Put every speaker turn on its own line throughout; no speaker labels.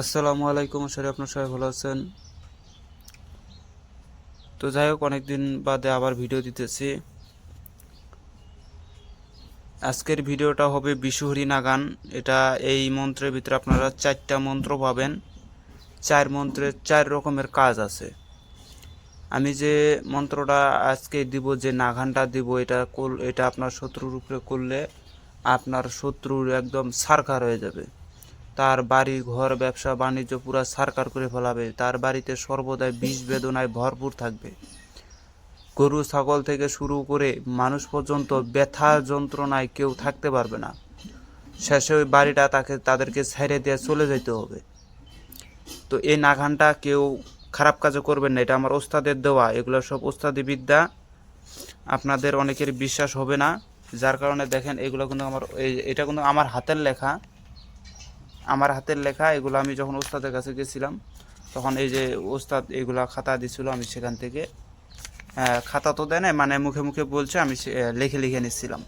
আসসালামু আলাইকুম, আশা আপনার সবাই ভালো আছেন। তো যাই হোক, অনেকদিন বাদে আবার ভিডিও দিতেছি। আজকের ভিডিওটা হবে বিশুহরি নাগান। এটা এই মন্ত্রের ভিতরে আপনারা চারটা মন্ত্র পাবেন। চার মন্ত্রের চার রকমের কাজ আছে। আমি যে মন্ত্রটা আজকে দিব, যে নাগানটা দিব, এটা এটা আপনার শত্রুর উপরে করলে আপনার শত্রুর একদম সারকার হয়ে যাবে। তার বাড়ি, ঘর, ব্যবসা, বাণিজ্য পুরা সারকার করে ফেলাবে। তার বাড়িতে সর্বদাই বিষ বেদনায় ভরপুর থাকবে। গরু, ছাগল থেকে শুরু করে মানুষ পর্যন্ত ব্যথা যন্ত্রণায় কেউ থাকতে পারবে না। শেষে ওই বাড়িটা তাকে, তাদেরকে ছেড়ে দিয়ে চলে যেতে হবে। তো এই নাঘানটা কেউ খারাপ কাজও করবেন না। এটা আমার ওস্তাদের দেওয়া। এগুলো সব ওস্তাদি বিদ্যা। আপনাদের অনেকের বিশ্বাস হবে না। যার কারণে দেখেন, এগুলো কিন্তু আমার এটা কিন্তু আমার হাতের লেখা। আমার হাতের লেখা, এগুলো আমি যখন ওস্তাদের কাছে গেছিলাম, তখন এই যে ওস্তাদ এগুলা খাতা দিছিল, আমি সেখান থেকে খাতা তো দেয় না মানে মুখে মুখে বলছে, আমি লিখে লিখে নিচ্ছিলাম।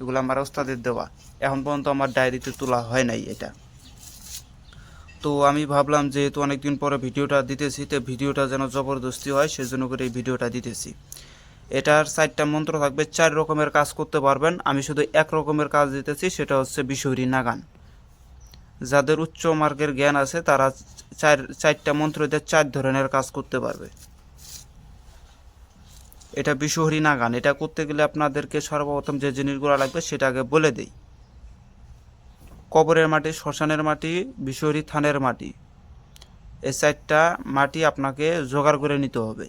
এগুলো আমার ওস্তাদের দেওয়া। এখন পর্যন্ত আমার ডায়েরিতে তোলা হয় নাই এটা। তো আমি ভাবলাম, যেহেতু অনেকদিন পরে ভিডিওটা দিতেছি, তো ভিডিওটা যেন জবরদস্তি হয়, সেজন্য করে এই ভিডিওটা দিতেছি। এটার চারটা মন্ত্র থাকবে, চার রকমের কাজ করতে পারবেন। আমি শুধু এক রকমের কাজ দিতেছি, সেটা হচ্ছে বিশহরী নাগান। যাদের উচ্চ মার্গের জ্ঞান আছে, তারা চার, চারটা মন্ত্র দিয়ে চার ধরনের কাজ করতে পারবে। এটা বিশহরী নাগান এটা করতে গেলে আপনাদেরকে সর্বপ্রথম যে জিনিসগুলো লাগবে, সেটা আগে বলে দেই। কবরের মাটি, শ্মশানের মাটি, বিশহরী থানের মাটি এই চারটা মাটি আপনাকে জোগাড় করে নিতে হবে।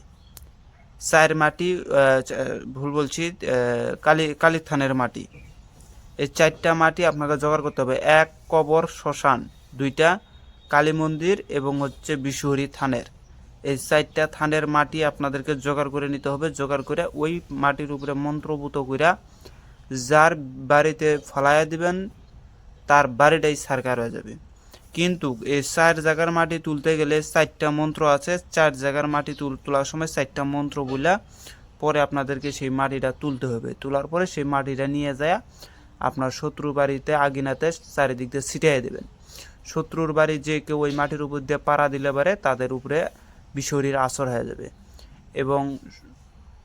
চার মাটি ভুল বলছি কালী কালী থানের মাটি। এই চারটা মাটি আপনাকে জোগাড় করতে হবে। এক কবর, শ্মশান, দুইটা কালী মন্দির এবং হচ্ছে বিশুহরি থানের। এই চারটা থানের মাটি আপনাদেরকে জোগাড় করে নিতে হবে। জোগাড় করে ওই মাটির উপরে মন্ত্রভূত কইরা যার বাড়িতে ফলাইয়া দিবেন, তার বাড়িটাই সারকার হয়ে যাবে। কিন্তু এই চার জায়গার মাটি তুলতে গেলে চারটা মন্ত্র আছে। চার জায়গার মাটি তুল, তোলার সময় চারটা মন্ত্র বলে পরে আপনাদেরকে সেই মাটিটা তুলতে হবে। তোলার পরে সেই মাটিটা নিয়ে যায় আপনার শত্রুর বাড়িতে আগিনাতে চারিদিক দিয়ে ছিটিয়ে দেবেন। শত্রুর বাড়ি যে কেউ ওই মাটির উপর দিয়ে পাড়া দিলে পারে, তাদের উপরে বিষরীর আসর হয়ে যাবে এবং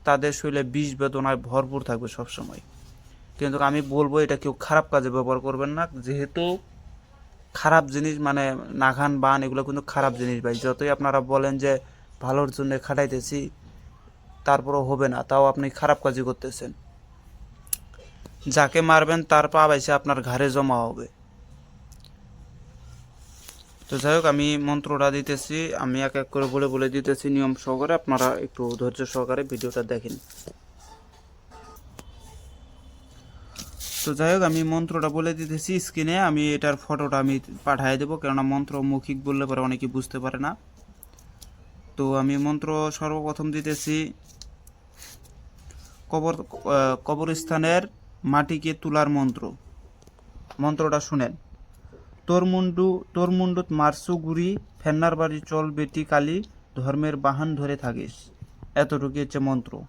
তাদের শরীরে বিষ বেদনায় ভরপুর থাকবে সবসময়। কিন্তু আমি বলব, এটা কেউ খারাপ কাজে ব্যবহার করবেন না। যেহেতু খারাপ জিনিস মানে নাঘান বান, এগুলো কিন্তু খারাপ জিনিস ভাই। যতই আপনারা বলেন যে ভালোর জন্য খাটাইতেছি, তারপরও হবে না। তাও আপনি খারাপ কাজই করতেছেন। যাকে মারবেন, তার পা বাইসে আপনার ঘাড়ে জমা হবে। তো যাই হোক, আমি মন্ত্রটা দিতেছি, আমি এক এক করে বলে বলে দিতেছি নিয়ম সহকারে, আপনারা একটু ধৈর্য সহকারে ভিডিওটা দেখেন। তো যাই হোক, আমি মন্ত্রটা বলে দিতেছি স্ক্রিনে, আমি এটার ফটোটা আমি পাঠিয়ে দেবো, কেননা মন্ত্র মৌখিক বললে পরে অনেকে বুঝতে পারে না। তো আমি মন্ত্র সর্বপ্রথম দিতেছি, কবর কবরস্থানের মাটিকে তুলার মন্ত্র। মন্ত্রটা শুনেন। তোর মুন্ডু তোর মুন্ডুত মারসু গুড়ি, ফেন্নার বাড়ি চল বেটি কালি, ধর্মের বাহান ধরে থাকিস। এতটুকু হচ্ছে মন্ত্র।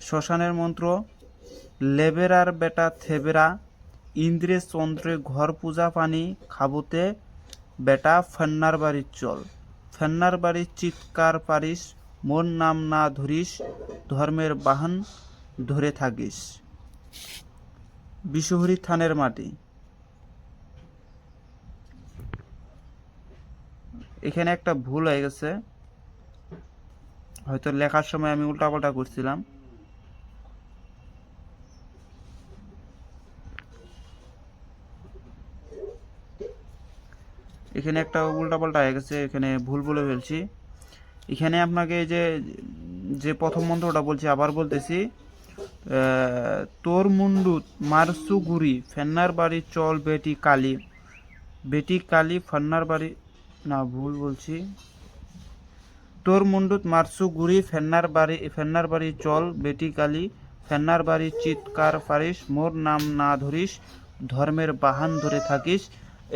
শ্মশানের মন্ত্র, লেবেরার বেটা থেবেরা, ইন্দ্রে চন্দ্রে ঘর পূজা পানি, খাবুতে বেটা ফেন্নার বাড়ির চল। ফেন্নার বাড়ির চিৎকার পারিস মোর নাম না ধরিস, ধর্মের বাহন ধরে থাকিস। বিশুহরি থানের মাটি। এখানে একটা ভুল হয়ে গেছে। হয়তো লেখার সময় আমি উল্টাপাল্টা করছিলাম। এখানে একটা উল্টাপাল্টা হয়ে গেছে, এখানে ভুল বলে ফেলছি। এখানে আপনাকে যে যে প্রথম মন্ত্রটা বলছি, আবার বলতেছি তোর মুন্ডু মারসু গুড়ি ফেন্নার বাড়ি চল বেটি কালী। বেটি কালী ফেন্নার বাড়ি না, ভুল বলছি। তোর মুন্ডুত মারসু গুড়ি ফেন্নার বাড়ি ফেন্নার বাড়ি চল বেটি কালী ফেন্নার বাড়ি চিৎকার পারিস মোর নাম না ধরিস, ধর্মের বাহান ধরে থাকিস।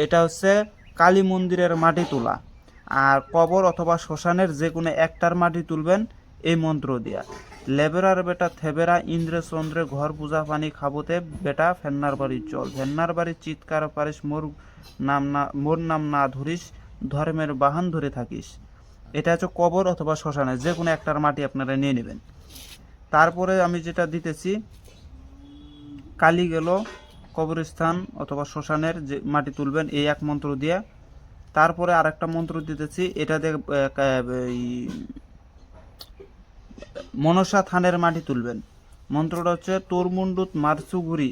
এটা হচ্ছে কালী মন্দিরের মাটি তোলা। আর কবর অথবা শ্মশানের যে কোনো একটার মাটি তুলবেন, এই মন্ত্র দিয়া। লেবেরার বেটা থেবেরা ইন্দ্রে চন্দ্রে ঘর পূজা পানি খাবোতে বেটা ফেন্নার বাড়ির চল। ফেন্নার বাড়ির চিৎকার পারিস, মোর নাম না, মোর নাম না ধরিস, ধর্মের বাহান ধরে থাকিস। এটা হচ্ছে কবর অথবা শ্মশানে, যে কোনো একটার মাটি আপনারা নিয়ে নেবেন। তারপরে আমি যেটা দিতেছি, কালি গেল, কবরস্থান অথবা শ্মশানের যে মাটি তুলবেন, এই এক মন্ত্র দিয়ে। তারপরে আরেকটা মন্ত্র দিতেছি, এটা এই মনসা থানের মাটি তুলবেন। মন্ত্রটা হচ্ছে তোরমুন্ডুত মারসুগুড়ি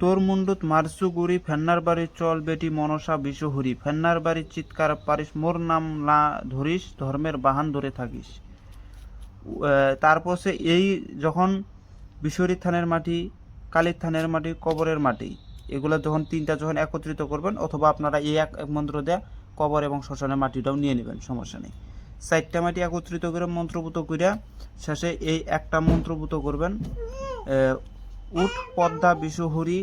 তোর মুন্ডুত মারসুগুড়ি ফেন্নার বাড়ি চল বেটি মনসা বিশ্বহুরি ফেন্নার বাড়ি চিৎকার পারিস, মোর নাম না ধরিস, ধর্মের বাহান ধরে থাকিস। তারপর সে এই যখন বিশ্বরী থানের মাটি, কালীর থানের মাটি, কবরের মাটি এগুলো যখন তিনটা যখন একত্রিত করবেন, অথবা আপনারা এই এক মন্ত্র দেয়া কবর এবং শ্মশানের মাটিটাও নিয়ে নেবেন, সমস্যা নেই। চারটা মাটি একত্রিত করে মন্ত্রভূত করিয়া শেষে এই একটা মন্ত্রভূত করবেন উঠ, পদ্মা বিশুহুরি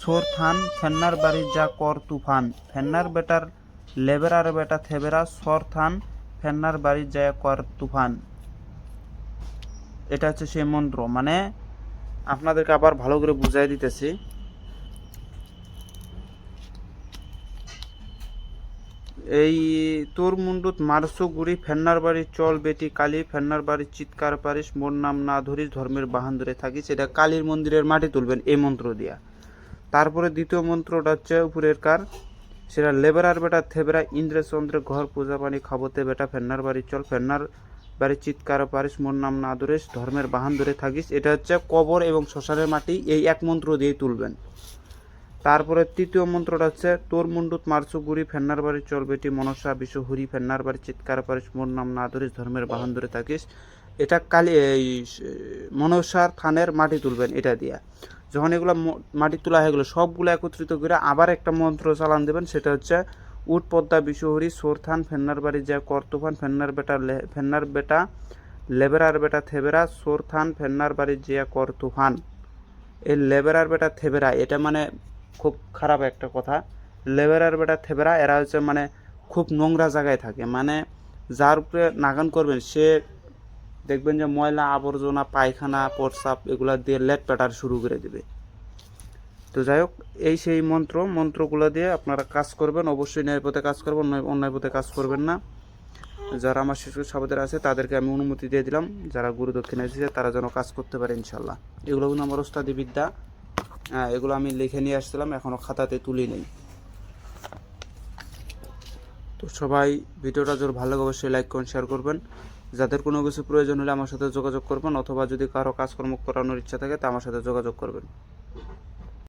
সোর, থান, ফেন্নার বাড়ির যা কর, তুফান। ফেন্নার বেটার লেবেরার বেটা থেবেরা, সর, থান, ফেন্নার বাড়ির যা কর, তুফান। এটা হচ্ছে সেই মন্ত্র। মানে আপনাদেরকে আবার ভালো করে বুঝাই দিতেছি। এই তোর মুন্ডুত মারসু গুড়ি ফেন্নার বাড়ি চল বেটি, কালী ফেন্নার বাড়ি চিৎকার পারিস, মোর নাম না ধরিস, ধর্মের বাহান ধরে থাকিস। এটা কালীর মন্দিরের মাটি তুলবেন, এই মন্ত্র দিয়া। তারপরে দ্বিতীয় মন্ত্রটা হচ্ছে উপরের কার? সেটা লেবেরার বেটা থেবেরা ইন্দ্রেচন্দ্রে ঘর পূজা পানি খাবতে বেটা ফেন্নার বাড়ি চল ফেন্নার বাড়ি চিৎকার পারিস, মোর নাম না ধরিস, ধর্মের বাহান ধরে থাকিস। এটা হচ্ছে কবর এবং শ্মশানের মাটি, এই এক মন্ত্র দিয়েই তুলবেন। তারপরে তৃতীয় মন্ত্রটা হচ্ছে, তোর মুন্ডুত মারসু গুড়ি ফেন্নার বাড়ি চল বেটি মনসা বিশ্বহুরি ফেন্নার বাড়ি, চিৎকার পারিস, মোর নাম না ধরিস, ধর্মের বাহন ধরে থাকিস। এটা কালি, এই, মনসার থানের মাটি তুলবেন এটা দিয়া। যখন এগুলো মাটি তোলা হয়ে গেলো, সবগুলো একত্রিত করে আবার একটা মন্ত্র চালান দেবেন, সেটা হচ্ছে উট পদ্মা বিশ্বহরি সোরথান ফেন্নার বাড়ি যা কর্তুফান ফেন্নার বেটা ফেন্নার বেটা লেবেরার বেটা থেবেরা সোরথান ফেন্নার বাড়ি জিয়া কর তুফান এই লেবেরার বেটা থেবেরা, এটা মানে খুব খারাপ একটা কথা। লেবেরার বেটা থেবেরা, এরা হচ্ছে মানে খুব নোংরা জায়গায় থাকে। মানে যার উপরে নাগান করবেন, সে দেখবেন যে ময়লা আবর্জনা, পায়খানা, প্রস্রাব এগুলো দিয়ে লেট পেটার শুরু করে দেবে। তো যাই হোক, এই সেই মন্ত্র, মন্ত্রগুলো দিয়ে আপনারা কাজ করবেন। অবশ্যই ন্যায় পথে কাজ করবেন, অন্যায়- পথে কাজ করবেন না। যারা আমার শিশু সাবদের আছে, তাদেরকে আমি অনুমতি দিয়ে দিলাম। যারা গুরু দক্ষিণা দিয়েছে তারা যেন কাজ করতে পারে ইনশাল্লাহ এগুলো কিন্তু আমার ওস্তাদি বিদ্যা। হ্যাঁ এগুলো আমি লিখে নিয়ে আসছিলাম এখনও খাতাতে তুলি নেই। তো সবাই ভিডিওটা জোর ভালো লাগে, অবশ্যই লাইক করুন শেয়ার করবেন। যাদের কোনো কিছু প্রয়োজন হলে আমার সাথে যোগাযোগ করবেন, অথবা যদি কারও কাজকর্ম করানোর ইচ্ছা থাকে, তা আমার সাথে যোগাযোগ করবেন।